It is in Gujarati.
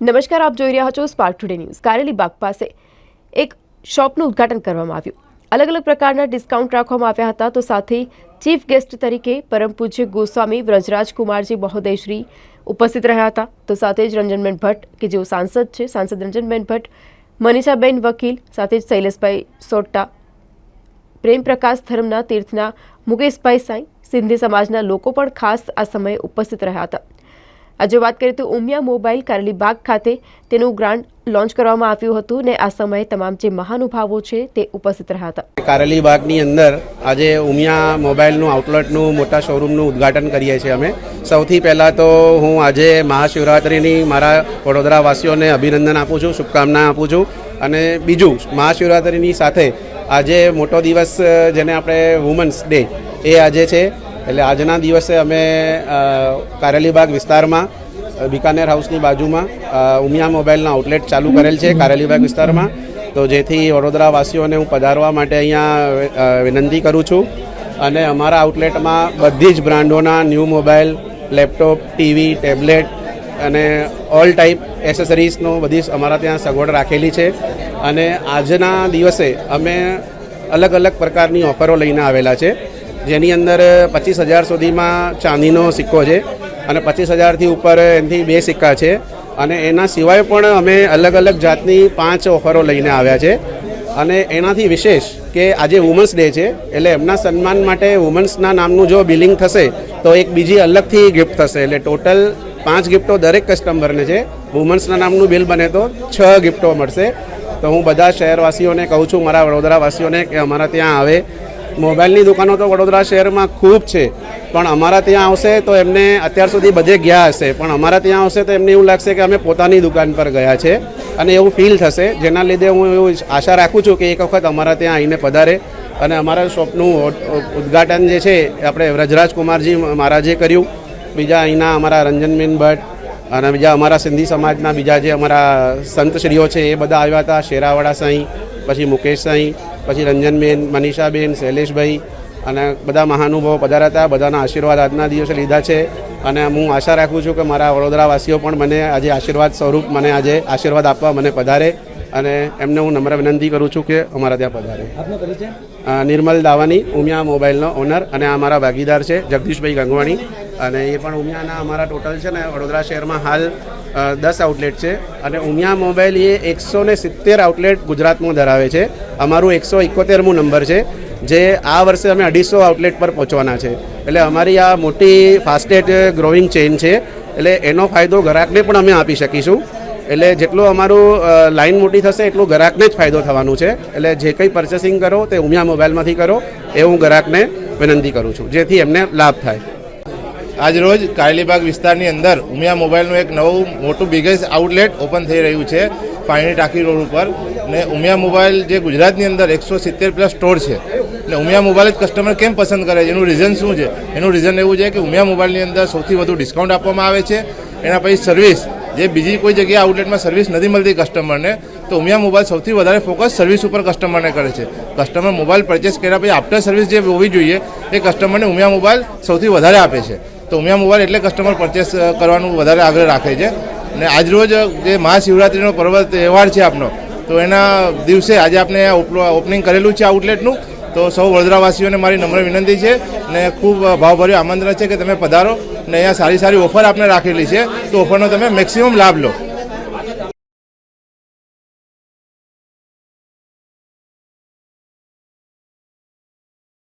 નમસ્કાર, આપ જોઈ રહ્યા છો spark today news Kareli Baug પાસે એક શોપનું ઉદ્ઘાટન કરવામાં આવ્યું. અલગ અલગ પ્રકારના ડિસ્કાઉન્ટ રાખવામાં આવ્યા હતા. તો સાથે ચીફ ગેસ્ટ તરીકે પરમ પૂજ્ય ગોસ્વામી, વ્રજરાજ કુમારજી મહોદયશ્રી ઉપસ્થિત રહ્યા હતા. તો સાથે જ રંજનબેન ભટ્ટ, કે જેઓ સાંસદ છે, સાંસદ રંજનબેન ભટ્ટ, મનીષાબેન વકીલ, સાથે જ શૈલેષભાઈ સોટ્ટા, પ્રેમ પ્રકાશ ધર્મના તીર્થના મુકેશભાઈ સાંઈ, સિંધી સમાજના લોકો પણ ખાસ આ સમયે ઉપસ્થિત રહ્યા હતા. આજે વાત કરીએ તો ઉમિયા મોબાઈલ કારેલી બાગ ખાતે તેનું ગ્રાન્ડ લોન્ચ કરવામાં આવ્યું હતું ને આ સમયે તમામ જે મહાનુભાવો છે તે ઉપસ્થિત રહ્યા હતા. કારેલી બાગની અંદર આજે ઉમિયા મોબાઈલનું, આઉટલેટનું, મોટા શોરૂમનું ઉદ્ઘાટન કરીએ છીએ અમે. સૌથી પહેલાં તો હું આજે મહાશિવરાત્રિની મારા વડોદરા વાસીઓને અભિનંદન આપું છું, શુભકામના આપું છું. અને બીજું, મહાશિવરાત્રિની સાથે આજે મોટો દિવસ જેને આપણે વુમન્સ ડે એ આજે છે. એટલે આજના દિવસે અમે કારેલીબાગ વિસ્તારમાં બિકાનેર હાઉસની બાજુમાં ઉમિયા મોબાઈલના આઉટલેટ ચાલુ કરેલ છે કારેલીબાગ વિસ્તારમાં. તો જેથી વડોદરાવાસીઓને હું પધારવા માટે અહીંયા વિનંતી કરું છું. અને અમારા આઉટલેટમાં બધી જ બ્રાન્ડોના new mobile, laptop, TV, tablet અને ઓલ ટાઈપ એસેસરીઝનો બધી અમારા ત્યાં સગવડ રાખેલી છે. અને આજના દિવસે અમે અલગ અલગ પ્રકારની ઓફરો લઈને આવેલા છે. જેની અંદર પચીસ હજાર સુધીમાં ચાંદીનો સિક્કો છે અને પચીસ હજારથી ઉપર એનાથી બે સિક્કા છે. અને એના સિવાય પણ અમે અલગ અલગ જાતની પાંચ ઓફરો લઈને આવ્યા છે. અને એનાથી વિશેષ કે આજે વુમન્સ ડે છે, એટલે એમના સન્માન માટે વુમન્સના નામનું જો બિલિંગ થશે, તો એક બીજી અલગથી ગિફ્ટ થશે. એટલે ટોટલ પાંચ ગિફ્ટો દરેક કસ્ટમરને છે. વુમન્સના નામનું બિલ બને તો છ ગિફ્ટો મળશે. તો હું બધા શહેરવાસીઓને કહું છું, મારા વડોદરાવાસીઓને કે અમારા ત્યાં આવે. મોબાઈલની દુકાનો તો વડોદરા શહેરમાં ખૂબ છે. પણ અમારા ત્યાં આવશે તો એમને અત્યાર સુધી બધે ગયા હશે. પણ અમારા ત્યાં આવશે તો એમને એવું લાગશે કે અમે પોતાની દુકાન પર ગયા છે. અને એવું ફીલ થશે. જેના લીધે હું એવું આશા રાખું છું કે એક વખત અમારા ત્યાં આવીને પધારે. અને અમારા શોપનું ઉદ્ઘાટન જે છે આપણે વ્રજરાજ કુમારજી મહારાજે કર્યું. બીજા અહીંના અમારા રંજનબેન ભટ્ટ અને બીજા અમારા સિંધી સમાજના બીજા જે અમારા સંતશ્રીઓ છે, એ બધા આવ્યા હતા. શેરાવાડા સાંઈ, પછી મુકેશ સાંઈ પછી રંજનબેન મનીષાબેન શૈલેષભાઈ અને બધા મહાનુભાવો પધાર્યા હતા. બધાના આશીર્વાદ આજના દિવસે લીધા છે. અને હું આશા રાખું છું કે મારા વડોદરાવાસીઓ પણ મને આજે આશીર્વાદ સ્વરૂપ મને આજે આશીર્વાદ આપવા મને પધારે. અને એમને હું નમ્ર વિનંતી કરું છું કે અમારા ત્યાં પધારે. નિર્મલ દાવાની ઉમિયા મોબાઈલનો ઓનર અને આ અમારા ભાગીદાર છે જગદીશભાઈ ગંગવાણી. અને એ પણ ઉમિયાના અમારા ટોટલ છે ને વડોદરા શહેરમાં હાલ દસ આઉટલેટ છે. અને ઉમિયા મોબાઈલ એ એકસો ને સિત્તેર આઉટલેટ ગુજરાતમાં ધરાવે છે. અમારું એકસો એકોતેરમું નંબર છે, જે આ વર્ષે અમે અઢીસો આઉટલેટ પર પહોંચવાના છે. એટલે અમારી આ મોટી ફાસ્ટેસ્ટ ગ્રોઈંગ ચેઇન છે. એટલે એનો ફાયદો ગ્રાહકને પણ અમે આપી શકીશું. એટલે જેટલું અમારું લાઈન મોટી થશે, એટલું ગ્રાહકને જ ફાયદો થવાનું છે. એટલે જે કંઈ પર્ચેસિંગ કરો, તે ઉમિયા મોબાઈલમાંથી કરો. એ હું ગ્રાહકને વિનંતી કરું છું. જેથી એમને લાભ થાય. આજરોજ કારેલીબાગ વિસ્તારની અંદર ઉમિયા મોબાઈલનું એક નવું મોટું બિગેસ્ટ આઉટલેટ ઓપન થઈ રહ્યું છે પાણી ટાંકી રોડ ઉપર. ને ઉમિયા મોબાઈલ જે ગુજરાતની અંદર એકસો સિત્તેર પ્લસ સ્ટોર છે. એટલે ઉમિયા મોબાઈલ જ કસ્ટમર કેમ પસંદ કરે છે? એનું રીઝન શું છે? એનું રીઝન એવું છે કે ઉમિયા મોબાઈલની અંદર સૌથી વધુ ડિસ્કાઉન્ટ આપવામાં આવે છે. એના પછી સર્વિસ જે બીજી કોઈ જગ્યાએ આઉટલેટમાં સર્વિસ નથી મળતી કસ્ટમરને તો ઉમિયા મોબાઈલ સૌથી વધારે ફોકસ સર્વિસ ઉપર કસ્ટમરને કરે છે. કસ્ટમર મોબાઈલ પરચેસ કર્યા પછી આફ્ટર સર્વિસ જે હોવી જોઈએ, એ કસ્ટમરને ઉમિયા મોબાઈલ સૌથી વધારે આપે છે. તો ઉમિયા મોબાઈલ એટલે કસ્ટમર પરચેસ કરવાનું વધારે આગ્રહ રાખે છે. અને આજરોજ જે મહાશિવરાત્રિનો પર્વ તહેવાર છે આપનો, તો એના દિવસે આજે આપણે ઓપનિંગ કરેલું છે આઉટલેટનું તો સૌ વડોદરાવાસીઓને મારી નમ્ર વિનંતી છે ને ખૂબ ભાવભર્યું આમંત્રણ છે કે તમે પધારો ને અહીંયા સારી સારી ઓફર આપણે રાખેલી છે. તો ઓફરનો તમે મેક્સિમમ લાભ લો.